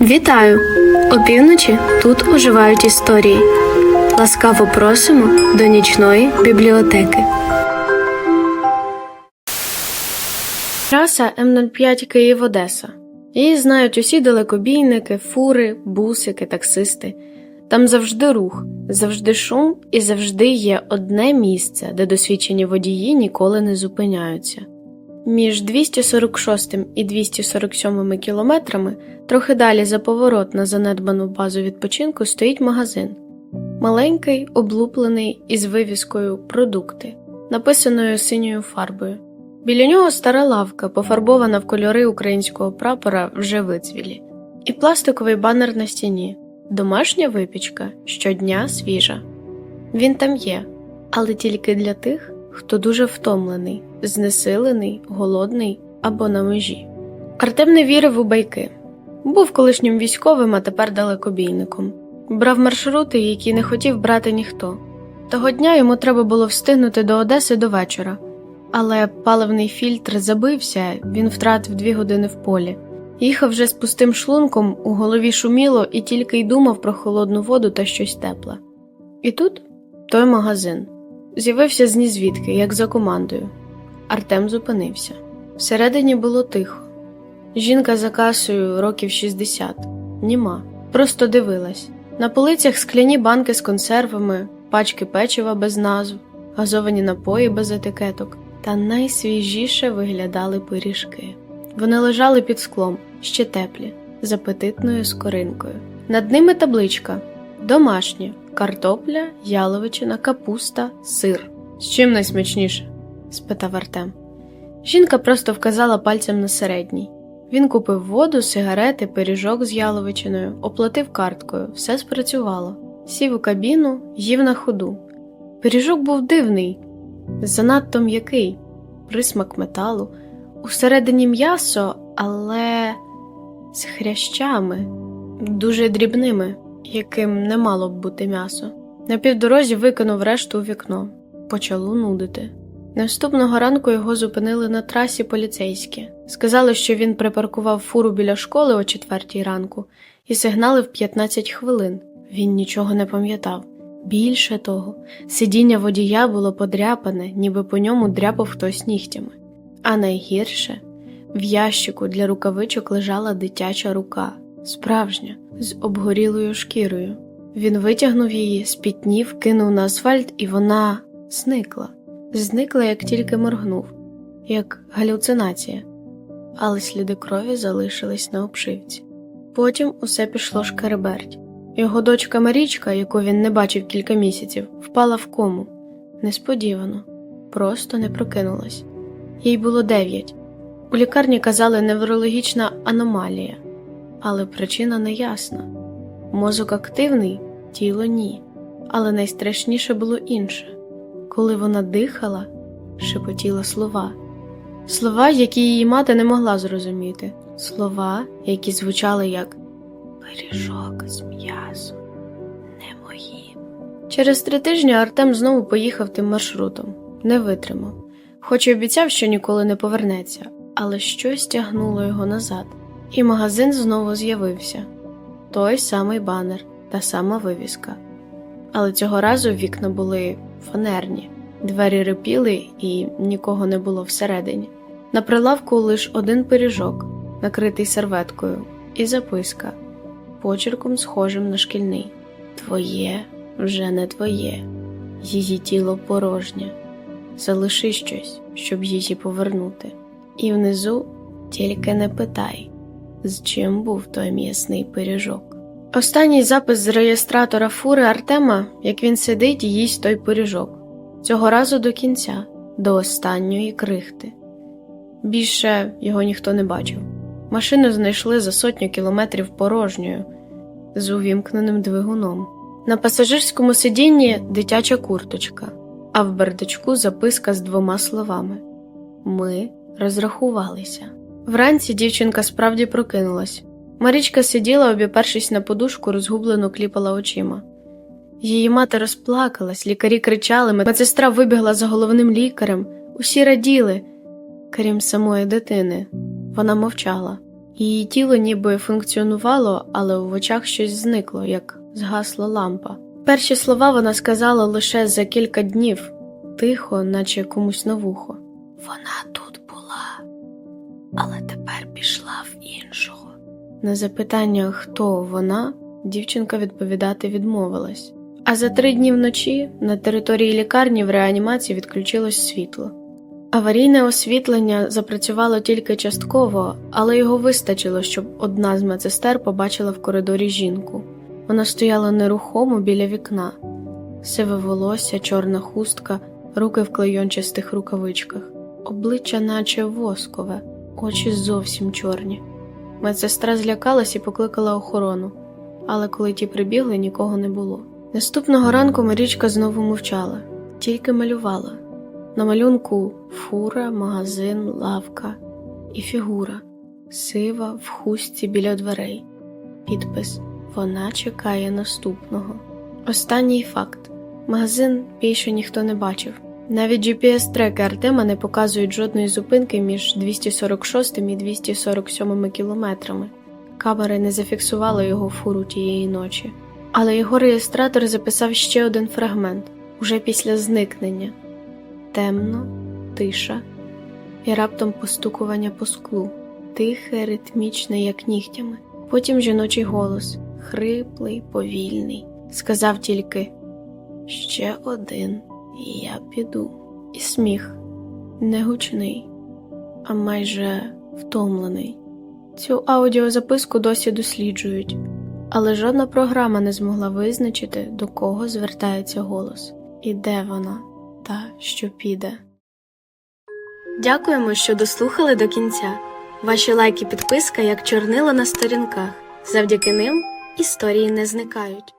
Вітаю! Опівночі тут оживають історії. Ласкаво просимо до нічної бібліотеки. Траса М05 Київ-Одеса. Її знають усі далекобійники, фури, бусики, таксисти. Там завжди рух, завжди шум і завжди є одне місце, де досвідчені водії ніколи не зупиняються. Між 246 і 247 кілометрами, трохи далі за поворот на занедбану базу відпочинку, стоїть магазин. Маленький, облуплений із вивіскою Продукти, написаною синьою фарбою. Біля нього стара лавка, пофарбована в кольори українського прапора вже вицвілі, і пластиковий банер на стіні. Домашня випічка щодня свіжа. Він там є, але тільки для тих, хто дуже втомлений, знесилений, голодний або на межі. Артем не вірив у байки. Був колишнім військовим, а тепер далекобійником. Брав маршрути, які не хотів брати ніхто. Того дня йому треба було встигнути до Одеси до вечора. Але паливний фільтр забився, він втратив дві години в полі. Їхав вже з пустим шлунком, у голові шуміло і тільки й думав про холодну воду та щось тепле. І тут той магазин. З'явився з нізвідки, як за командою. Артем зупинився. Всередині було тихо. Жінка за касою років 60. Німа. Просто дивилась. На полицях скляні банки з консервами, пачки печива без назв, газовані напої без етикеток. Та найсвіжіше виглядали пиріжки. Вони лежали під склом, ще теплі, з апетитною скоринкою. Над ними табличка домашнє, картопля, яловичина, капуста, сир. З чим найсмачніше? спитав Артем. Жінка просто вказала пальцем на середній. Він купив воду, сигарети, пиріжок з яловичиною, оплатив карткою, все спрацювало. Сів у кабіну, їв на ходу. Пиріжок був дивний, занадто м'який, присмак металу, усередині м'ясо, але з хрящами, дуже дрібними, яким не мало б бути м'ясо. На півдорозі викинув решту у вікно, почало нудити. Наступного ранку його зупинили на трасі поліцейські. Сказали, що він припаркував фуру біля школи о четвертій ранку і сигналив 15 хвилин. Він нічого не пам'ятав. Більше того, сидіння водія було подряпане, ніби по ньому дряпав хтось нігтями. А найгірше в ящику для рукавичок лежала дитяча рука, справжня, з обгорілою шкірою. Він витягнув її, спітнів, кинув на асфальт, і вона зникла. Зникла, як тільки моргнув, як галюцинація, але сліди крові залишились на обшивці. Потім усе пішло шкереберть. Його дочка Марічка, яку він не бачив кілька місяців, впала в кому. Несподівано, просто не прокинулась. Їй було дев'ять. У лікарні казали неврологічна аномалія, але причина неясна. Мозок активний, тіло ні. Але найстрашніше було інше. Коли вона дихала, шепотіла слова, слова, які її мати не могла зрозуміти, слова, які звучали як пиріжок з м'ясом, не мої. Через три тижні Артем знову поїхав тим маршрутом, не витримав, хоч і обіцяв, що ніколи не повернеться, але щось тягнуло його назад, і магазин знову з'явився той самий банер, та сама вивіска. Але цього разу вікна були фанерні, двері рипіли і нікого не було всередині. На прилавку лиш один пиріжок, накритий серветкою, і записка, почерком схожим на шкільний Твоє вже не твоє, її тіло порожнє. Залиши щось, щоб її повернути. І внизу тільки не питай, з чим був той м'ясний пиріжок. Останній запис з реєстратора фури Артема, як він сидить і їсть той пиріжок. Цього разу до кінця, до останньої крихти. Більше його ніхто не бачив. Машину знайшли за сотню кілометрів порожньою, з увімкненим двигуном. На пасажирському сидінні дитяча курточка, а в бардачку записка з двома словами Ми розрахувалися. Вранці дівчинка справді прокинулась. Марічка сиділа, обіпершись на подушку, розгублено кліпала очима. Її мати розплакалась, лікарі кричали, медсестра вибігла за головним лікарем, усі раділи, крім самої дитини. Вона мовчала, Її тіло ніби функціонувало, але в очах щось зникло, як згасла лампа. Перші слова вона сказала лише за кілька днів, тихо, наче комусь на вухо. Вона тут але тепер пішла в іншого. На запитання, хто вона, дівчинка відповідати відмовилась. А за три дні вночі на території лікарні в реанімації відключилось світло. Аварійне освітлення запрацювало тільки частково, але його вистачило, щоб одна з медсестер побачила в коридорі жінку. Вона стояла нерухомо біля вікна, сиве волосся, чорна хустка, руки в клейончастих рукавичках, обличчя наче воскове, очі зовсім чорні. Медсестра злякалась і покликала охорону, але коли ті прибігли, нікого не було. Наступного ранку Марічка знову мовчала, тільки малювала. На малюнку фура, магазин, лавка і фігура, сива в хустці біля дверей. Підпис Вона чекає наступного. Останній факт: магазин більше ніхто не бачив. Навіть GPS-треки Артема не показують жодної зупинки між 246 і 247 кілометрами. Камери не зафіксували його фуру тієї ночі. Але його реєстратор записав ще один фрагмент уже після зникнення темно, тиша і раптом постукування по склу, тихе, ритмічне, як нігтями. Потім жіночий голос, хриплий, повільний, сказав тільки ще один, я піду. І сміх не гучний, а майже втомлений. Цю аудіозаписку досі досліджують, але жодна програма не змогла визначити, до кого звертається голос і де вона та що піде. Дякуємо, що дослухали до кінця. Ваші лайки, підписка як чорнила на сторінках. Завдяки ним історії не зникають.